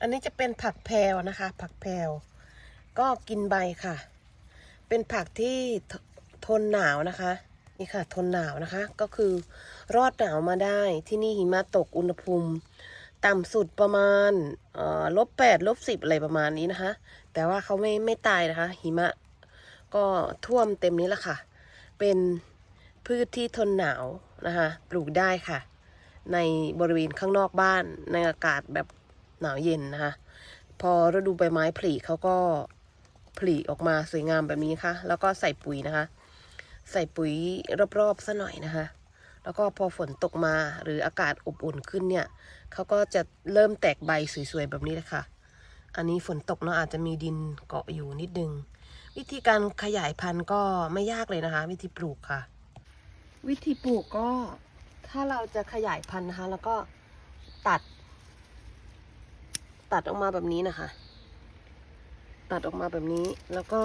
อันนี้จะเป็นผักแพรวนะคะ ผักแพรวก็กินใบค่ะ เป็นผักที่ทนหนาวนะคะ นี่ค่ะ ทนหนาวนะคะ ก็คือรอดหนาวมาได้ ที่นี่หิมะตกอุณหภูมิ ต่ำสุดประมาณลบแปดลบสิบอะไรประมาณนี้นะคะ แต่ว่าเขาไม่ไม่ตายนะคะ หิมะ ก็ท่วมเต็มนี้ละค่ะ เป็นพืชที่ทนหนาวนะคะ ปลูกได้ค่ะ ในบริเวณข้างนอกบ้านในอากาศแบบ หนาวเย็นนะคะ พอฤดูใบไม้ผลิเขาก็ผลิออกมาสวยงามแบบนี้ค่ะ แล้วก็ใส่ปุ๋ยนะคะ ใส่ปุ๋ยรอบๆซะหน่อยนะคะ แล้วก็พอฝนตกมาหรืออากาศอบอุ่นขึ้นเนี่ยเขาก็จะเริ่มแตกใบสวยๆแบบนี้เลยค่ะ อันนี้ฝนตกเนาะอาจจะมีดินเกาะอยู่นิดนึง วิธีการขยายพันธุ์ก็ไม่ยากเลยนะคะ วิธีปลูกค่ะ วิธีปลูกก็ถ้าเราจะขยายพันธุ์นะคะ แล้วก็ตัด ตัดออกมาแบบนี้นะคะ ตัดออกมาแบบนี้แล้วก็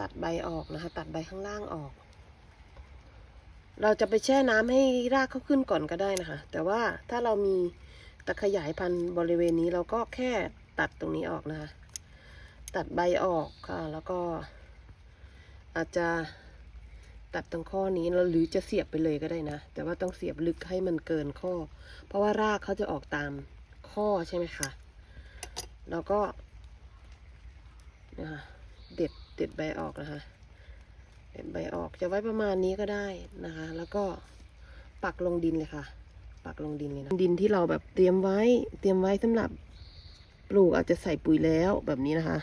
ตัดใบออกนะคะ ตัดใบข้างล่างออก เราจะไปแช่น้ำให้รากเขาขึ้นก่อนก็ได้นะคะ แต่ว่าถ้าเรามีตะขยายพันธุ์บริเวณนี้เราก็แค่ตัดตรงนี้ออกนะคะ ตัดใบออกค่ะ แล้วก็ อาจจะตัดตรงข้อนี้แล้วหรือจะเสียบไปเลยก็ได้นะ แต่ว่าต้องเสียบลึกให้มันเกินข้อ เพราะว่ารากเขาจะออกตาม ข้อใช่ไหมคะแล้วก็นะคะเด็ดเด็ดใบออกนะคะ เด็ดใบออกจะไว้ประมาณนี้ก็ได้นะคะ แล้วก็ปักลงดินเลยค่ะ ปักลงดินเลยนะดินที่เราแบบเตรียมไว้เตรียมไว้สำหรับปลูกอาจจะใส่ปุ๋ยแล้วแบบนี้นะคะ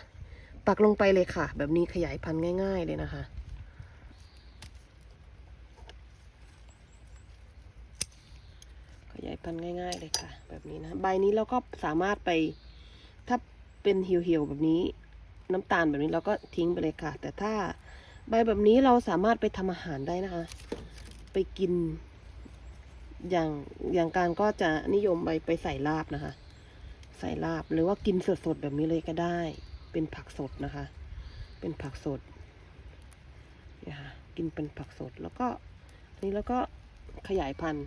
ปักลงไปเลยค่ะ แบบนี้ขยายพันธุ์ง่าย ๆเลยนะคะ ยายพันธุ์ง่ายๆเลยค่ะ แบบนี้นะ ใบนี้เราก็สามารถไป ถ้าเป็นเหี่ยวๆแบบนี้ น้ำตาลแบบนี้เราก็ทิ้งไปเลยค่ะ แต่ถ้าใบแบบนี้เราสามารถไปทำอาหารได้นะคะ ไปกิน อย่างอย่างการก็จะนิยมไปไปใส่ลาบนะคะ ใส่ลาบหรือว่ากินสดๆแบบนี้เลยก็ได้ เป็นผักสดนะคะ เป็นผักสดนี่ยค่ะกินเป็นผักสดแล้วก็นี่แล้วก็ขยายพันธุ์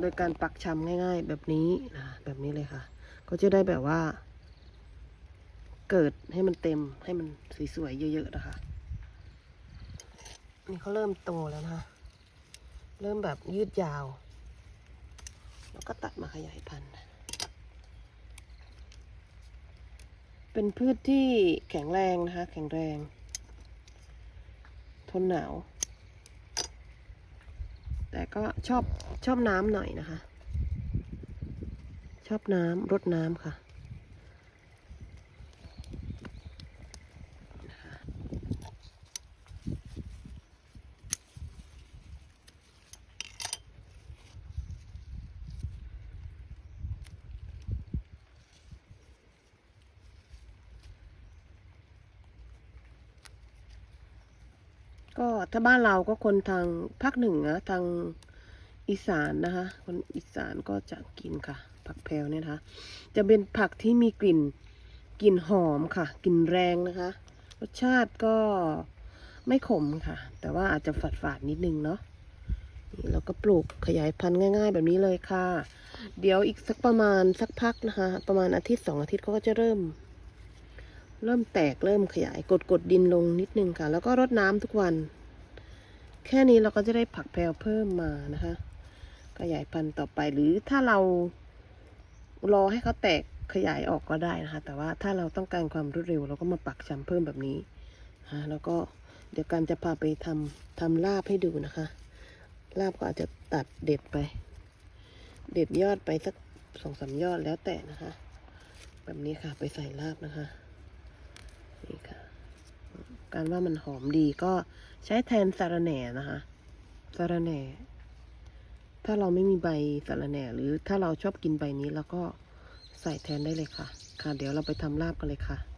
โดยการปักชำง่าย ๆ แบบนี้นะแบบนี้เลยค่ะ ก็จะได้แบบว่า เกิดให้มันเต็มให้มันสวยๆเยอะๆนะคะ นี่เขาเริ่มโตแล้วนะคะเริ่มแบบยืดยาว แล้วก็ตัดมาขยายพันธุ์เป็นพืชที่แข็งแรงนะคะ แข็งแรง ทนหนาว แต่ก็ชอบชอบน้ำหน่อยนะคะ ชอบน้ำรดน้ำค่ะ ก็ถ้าบ้านเราก็คนทางภาคหนือทางอีสานนะคะ คนอีสานก็จะกินค่ะ ผักแพรวเนี่ยนะคะจะเป็นผักที่มีกลิ่นกลิ่นหอมค่ะกลิ่นแรงนะคะ รสชาติก็ไม่ขมค่ะ แต่ว่าอาจจะฝาดฝาดนิดนึงเนาะนี่เราก็ปลูกขยายพันธุ์ง่าย ๆ แบบนี้เลยค่ะ เดี๋ยวอีกสักประมาณสักพักนะคะ ประมาณอาทิตย์สองอาทิตย์เขาก็จะเริ่ม เริ่มแตกเริ่มขยายกดกดดินลงนิดนึงค่ะ แล้วก็รดน้ำทุกวัน แค่นี้เราก็จะได้ผักแพรวเพิ่มมานะคะ ขยายพันธุ์ต่อไปหรือถ้าเรารอให้เขาแตกขยายออกก็ได้นะคะ แต่ว่าถ้าเราต้องการความรวดเร็ว เราก็มาปักชำเพิ่มแบบนี้นะแล้วก็เดี๋ยวกันจะพาไปทำทำลาบให้ดูนะคะ ลาบก็อาจจะตัดเด็ดไป เด็ดยอดไปสักสองสามยอดแล้วแต่นะคะ แบบนี้ค่ะไปใส่ลาบนะคะ การว่ามันหอมดีก็ใช้แทนสาระแหน่นะคะสาระแหน่ ถ้าเราไม่มีใบสาระแหน่ หรือถ้าเราชอบกินใบนี้เราก็ใส่แทนได้เลยค่ะ ค่ะ เดี๋ยวเราไปทำลาบกันเลยค่ะ